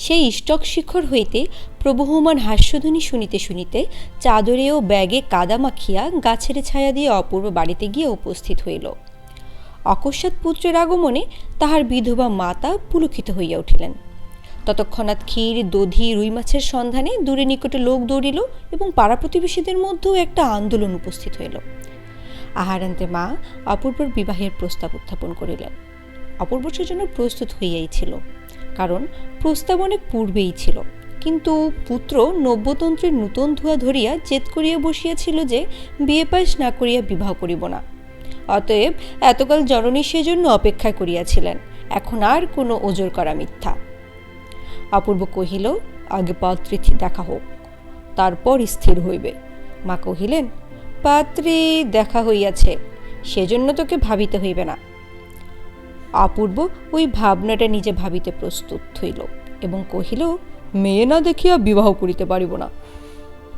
সেই ইষ্টক শিখর হইতে প্রবহমান হাস্যধ্বনি শুনিতে শুনিতে চাদরে ও ব্যাগে কাদা মাখিয়া গাছের ছায়া দিয়ে অপূর্ব বাড়িতে গিয়ে উপস্থিত হইল। অকস্মাৎ পুত্রের আগমনে তাহার বিধবা মাতা পুলকিত হইয়া উঠিলেন। ততক্ষণাৎ ক্ষীর, দধি, রুই মাছের সন্ধানে দূরে নিকটে লোক দৌড়িল এবং পাড়া প্রতিবেশীদের মধ্যেও একটা আন্দোলন উপস্থিত হইল। আহারান্তে মা অপূর্বর বিবাহের প্রস্তাব উত্থাপন করিলেন। অপূর্ব সেজন্য প্রস্তুত হইয়াই ছিল। কারণ প্রস্তাব অনেক পূর্বেই ছিল। কিন্তু পুত্র নব্যতন্ত্রের নূতন ধোয়া ধরিয়া জেদ করিয়া বসিয়াছিল যে বিয়ে পাশ না করিয়া বিবাহ করিব না। অতএব এতকাল জননী সেজন্য অপেক্ষা করিয়াছিলেন। এখন আর কোনো ওজর করা মিথ্যা। অপূর্ব কহিল, আগে পাত্রীথি দেখা হোক, তারপর স্থির হইবে। মা কহিলেন, পাত্রী দেখা হইয়াছে, সেজন্য তোকে ভাবিতে হইবে না। অপূর্ব ওই ভাবনাটা নিজে ভাবিতে প্রস্তুত হইল এবং কহিল, মেয়ে না দেখিয়া বিবাহ করিতে পারিব না।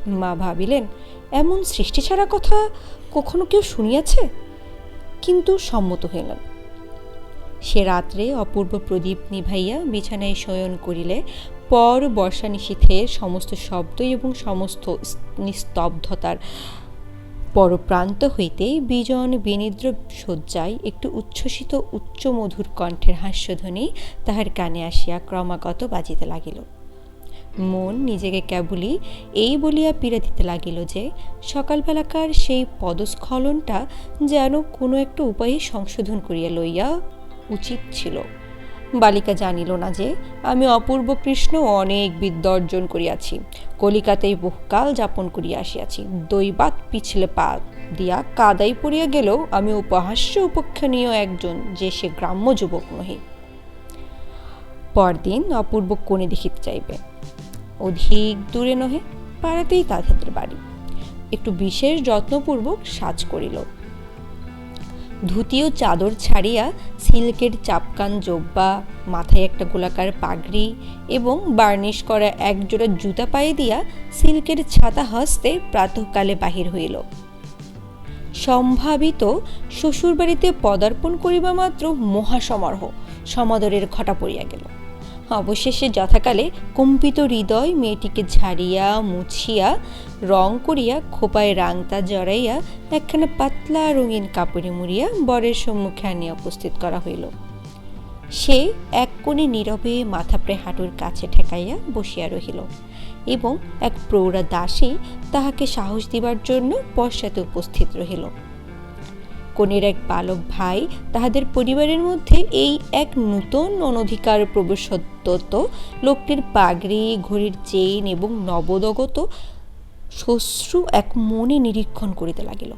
মা ভাবিলেন, এমন সৃষ্টি ছাড়া কথা কখনো কেউ শুনিয়াছে? কিন্তু সম্মত হইলেন। সে রাত্রে অপূর্ব প্রদীপ নিভাইয়া বিছানায় শয়ন করিলে পর বর্ষা নিশীথের সমস্ত শব্দ এবং সমস্ত নিস্তব্ধতার পরপ্রান্ত হইতে বিজন বিনিদ্র শয্যায় একটু উচ্ছ্বসিত উচ্চ মধুর কণ্ঠের হাস্যধ্বনি তাহার কানে আসিয়া ক্রমাগত বাজিতে লাগিল। মন নিজেকে কেবলই এই বলিয়া পীড়া দিতে লাগিল যে, সকালবেলাকার সেই পদস্খলনটা যেন কোনো একটা উপায়ে সংশোধন করিয়া লইয়া উচিত ছিল। বালিকা জানিল না যে, আমি অপূর্ব কৃষ্ণ অনেক বিদ্যা অর্জন করিয়াছি। কলিকাতায় বহুকাল যাপন করিয়া আসিয়াছি। দৈবাত পিছলে পা দিয়া কাদাই পড়িয়া গেলেও আমি উপহাস্য উপেক্ষণীয় একজন যে সে গ্রাম্য যুবক নহি। পরদিন অপূর্ব কোণে দেখিতে চাইবে। অধিক দূরে নহে, পাড়াতেই তাদের বাড়ি। একটু বিশেষ যত্নপূর্বক সাজ করিল। ধুতি ও চাদর ছাড়িয়া সিল্কের চাপকান জোব্বা, মাথায় একটা গোলাকার পাগড়ি এবং বার্নিশ করা একজোড়া জুতা পায়ে দিয়া সিল্কের ছাতা হস্তে প্রাতঃকালে বাহির হইল। সম্ভাবিত শ্বশুরবাড়িতে পদার্পণ করিবা মাত্র মহাসমারোহ, সমাদরের ঘটা পড়িয়া গেল। অবশেষে যথাকালে কম্পিত হৃদয় মেয়েটিকে ঝাড়িয়া, মুছিয়া, রং করিয়া, খোপায় রাংতা জড়াইয়া, একখানা পাতলা রঙিন কাপড়ে মুড়িয়া বরের সম্মুখে আনিয়া উপস্থিত করা হইল। সে এক কোণে নীরবে মাথা প্রায় হাঁটুর কাছে ঠেকাইয়া বসিয়া রহিল এবং এক প্রৌঢ়া দাসী তাহাকে সাহস দিবার জন্য পশ্চাতে উপস্থিত রহিল। কনের এক বালক ভাই তাহাদের পরিবারের মধ্যে এই এক নূতন অনধিকার প্রবেশত্বত লোকটির পাগড়ি, ঘড়ির চেইন এবং নবদগত শ্বশ্রু এক মনে নিরীক্ষণ করিতে লাগিল।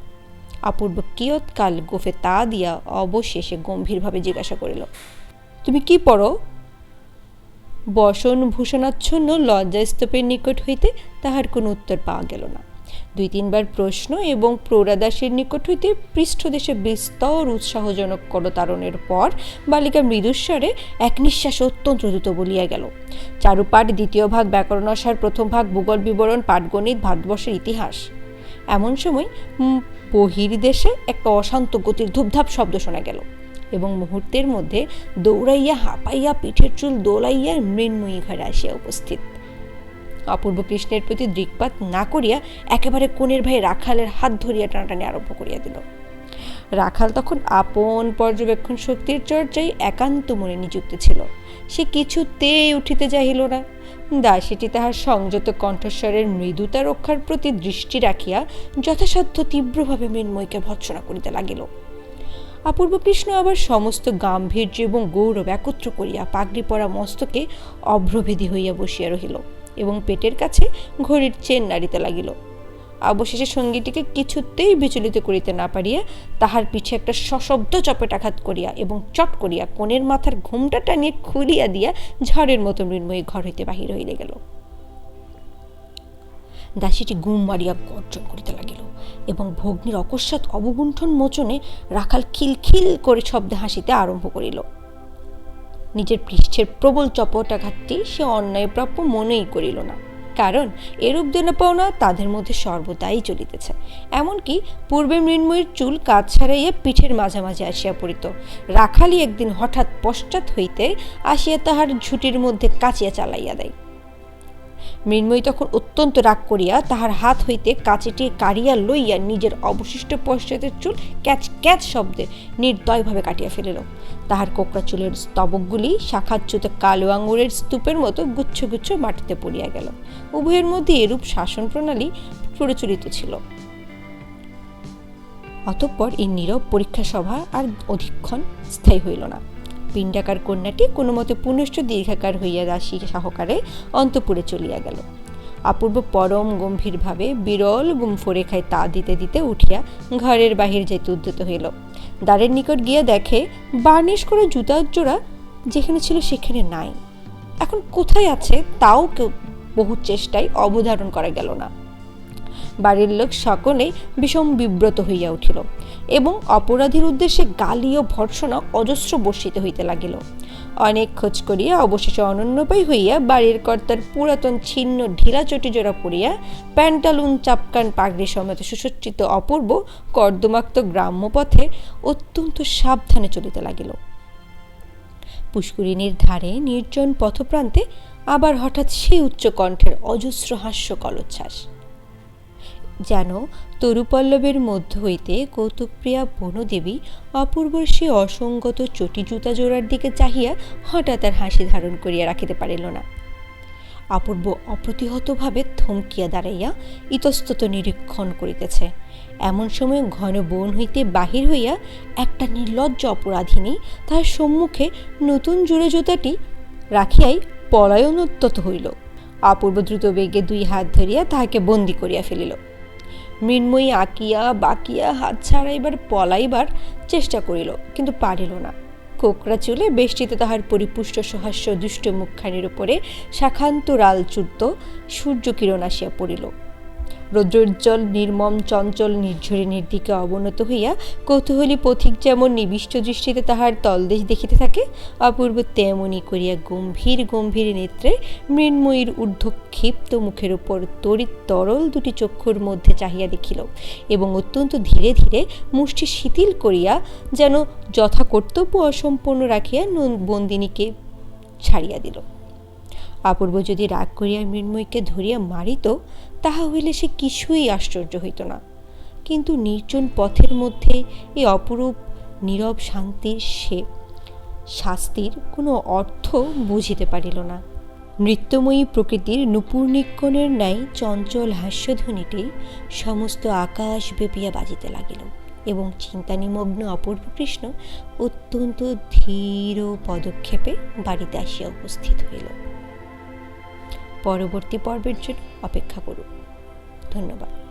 অপূর্ব কিয়ৎকাল গোফে তা দিয়া অবশেষে গম্ভীরভাবে জিজ্ঞাসা করিল, তুমি কি পড়ো? বসন ভূষণাচ্ছন্ন লজ্জাস্তূপের নিকট হইতে তাহার কোনো উত্তর পাওয়া গেল না। দুই তিনবার প্রশ্ন এবং প্রৌরাদাসের নিকট হইতে পৃষ্ঠদেশে বিস্তর উৎসাহজনক করতারণের পর বালিকা মৃদুস্বরে এক নিঃশ্বাস অত্যন্ত দ্রুত বলিয়া গেল। চারুপাঠ, দ্বিতীয় ভাগ ব্যাকরণাসার প্রথম ভাগ, ভূগোল বিবরণ পাটগণিত ভারতবর্ষের ইতিহাস। এমন সময় বহির্দেশে একটা অশান্ত গতির ধূপধাপ শব্দ শোনা গেল এবং মুহূর্তের মধ্যে দৌড়াইয়া হাঁপাইয়া পিঠের চুল দোলাইয়া মৃন্ময়ী ঘরে আসিয়া উপস্থিত। অপূর্ব কৃষ্ণের প্রতি দৃকপাত না করিয়া একেবারে কোণের ভাই রাখালের হাত ধরিয়া টানাটানি আরম্ভ করিয়া দিল। রাখাল তখন আপন পর্যবেক্ষণ শক্তির চর্চায় একান্ত মনে নিযুক্ত ছিল। সে কিছুতেই উঠিতে যাহিল না। দাসীটি তাহার সংযত কণ্ঠস্বরের মৃদুতা রক্ষার প্রতি দৃষ্টি রাখিয়া যথাসাধ্য তীব্রভাবে মৃন্ময়কে ভৎসনা করিতে লাগিল। অপূর্ব কৃষ্ণ আবার সমস্ত গাম্ভীর্য এবং গৌরব একত্র করিয়া পাগড়ি পরা মস্তকে অভ্রভেদী হইয়া বসিয়া রহিল। এবং পেটের কাছে ঘড়ির চেন নাড়িতে লাগিল। অবশেষে সঙ্গীটিকে কিছুতেই বিচলিত করিতে না পারিয়া তাহার পিছে একটা সশব্দ চপেটাঘাত করিয়া এবং চট করিয়া কোণের মাথার ঘুমটা টানিয়ে খুলিয়া দিয়া ঝড়ের মতো মৃন্ময়ী ঘর হইতে বাহির হইলে গেল। দাসীটি গুম মারিয়া গর্জন করিতে লাগিল এবং ভগ্নির অকস্মাৎ অবগুণ্ঠন মোচনে রাখাল খিলখিল করে শব্দে হাসিতে আরম্ভ করিল। নিজের পৃষ্ঠের প্রবল চপটাঘাতটি সে অন্যায় প্রাপ্য মনেই করিল না। কারণ এরূপ দেনা পাওনা তাদের মধ্যে সর্বদাই চলিতেছে। এমনকি পূর্বে মৃন্ময়ীর চুল কাজ ছাড়াইয়া পিঠের মাঝামাঝি আসিয়া পড়িত। রাখালি একদিন হঠাৎ পশ্চাৎ হইতে আসিয়া তাহার ঝুটির মধ্যে কাচিয়া চালাইয়া দেয়। মৃন্ময়ী তখন অত্যন্ত রাগ করিয়া তাহার হাত হইতে কাচিটি কাড়িয়া লইয়া নিজের অবশিষ্ট পশ্চাতের চুল ক্যাচ ক্যাচ শব্দে নির্দয়ভাবে কাটিয়া ফেলিল। তাহার কোকড়া চুলের স্তবকগুলি শাখাচ্যুত কালো আঙুরের স্তূপের মতো গুচ্ছ গুচ্ছ মাটিতে পড়িয়া গেল। উভয়ের মধ্যে এরূপ শাসন প্রণালী প্রচলিত ছিল। অতঃপর এই নীরব পরীক্ষা সভা আর অধিক্ষণ স্থায়ী হইল না। পিণ্ডাকার কন্যাটি কোনো মতে পুনশ্চ দীর্ঘাকার হইয়া দাসী সহকারে অন্তপুরে চলিয়া গেল। অপূর্ব পরম গম্ভীরভাবে বিরল গুম্ফরেখায় তা দিতে দিতে উঠিয়া ঘরের বাহির যেতে উদ্যত হইল। দ্বারের নিকট গিয়া দেখে বার্নিশ করা জুতার জোড়া যেখানে ছিল সেখানে নাই। এখন কোথায় আছে তাও কেউ বহু চেষ্টায় অবধারণ করা গেল না। বাড়ির লোক সকলেই বিষম বিব্রত হইয়া উঠিল এবং অপরাধীর উদ্দেশ্যে গালি ও ভর্ষণা অজস্র বর্ষিত হইতে লাগিল। অনেক খোঁজ করিয়া অবশেষে অনন্যপাই হইয়া বাড়ির কর্তার পুরাতন ছিন্ন ঢিলা চটি জোড়া পড়িয়া প্যান্টালুন, চাপকান, পাগড়ি সমেত সুসজ্জিত অপূর্ব কর্দমাক্ত গ্রাম্য পথে অত্যন্ত সাবধানে চলিতে লাগিল। পুষ্করিণীর ধারে নির্জন পথপ্রান্তে আবার হঠাৎ সেই উচ্চ কণ্ঠের অজস্র হাস্য কলোচ্ছ্বাস যেন তরুপল্লবের মধ্য হইতে কৌতুকপ্রিয়া বনদেবী অপূর্বর সে অসঙ্গত চটি জুতা জোড়ার দিকে চাহিয়া হঠাৎ আর হাসি ধারণ করিয়া রাখিতে পারিল না। অপূর্ব অপ্রতিহতভাবে থমকিয়া দাঁড়াইয়া ইতস্তত নিরীক্ষণ করিতেছে। এমন সময় ঘন বন হইতে বাহির হইয়া একটা নির্লজ্জ অপরাধিনী তাহার সম্মুখে নতুন জোড়া জুতাটি রাখিয়াই পলায়নোত্তত হইল। অপূর্ব দ্রুত বেগে দুই হাত ধরিয়া তাহাকে বন্দি করিয়া ফেলিল। মৃন্ময়ী আঁকিয়া বাকিয়া হাত ছাড়াইবার পলাইবার চেষ্টা করিল, কিন্তু পারিল না। কোকরা চুলে বেষ্টিতে তাহার পরিপুষ্ট সহাস্য দুষ্ট মুখখানির উপরে শাখান্ত রালচূর্ত সূর্যকিরণ আসিয়া পড়িল। রৌদ্রোজ্জ্বল নির্মম, চঞ্চল, নির্ঝরিণীর দিকে অবনত হইয়া কৌতূহলী পথিক যেমন নিবিষ্ট দৃষ্টিতে তাহার তলদেশ দেখিতে থাকে, অপূর্ব তেমনি করিয়া গম্ভীর গম্ভীর নেত্রে মৃন্ময়ীর ঊর্ধ্বক্ষিপ্ত মুখের উপর তড়িৎ তরল দুটি চক্ষুর মধ্যে চাহিয়া দেখিল এবং অত্যন্ত ধীরে ধীরে মুষ্টি শিথিল করিয়া যেন যথা কর্তব্য অসম্পূর্ণ রাখিয়া বন্দিনীকে ছাড়িয়া দিল। অপূর্ব যদি রাগ করিয়া মৃন্ময়ীকে ধরিয়া মারিত তাহা হইলে সে কিছুই আশ্চর্য হইত না। কিন্তু নির্জন পথের মধ্যে এই অপরূপ নীরব শান্তির সে শাস্তির কোনো অর্থ বুঝিতে পারিল না। নৃত্যময়ী প্রকৃতির নুপুর্নিক্ষণের ন্যায় চঞ্চল হাস্যধ্বনিটি সমস্ত আকাশ বেপিয়া বাজিতে লাগিল এবং চিন্তানিমগ্ন অপূর্ব কৃষ্ণ অত্যন্ত ধীর পদক্ষেপে বাড়িতে আসিয়া উপস্থিত হইল। পরবর্তী পর্বের জন্য অপেক্ষা করুন। ধন্যবাদ।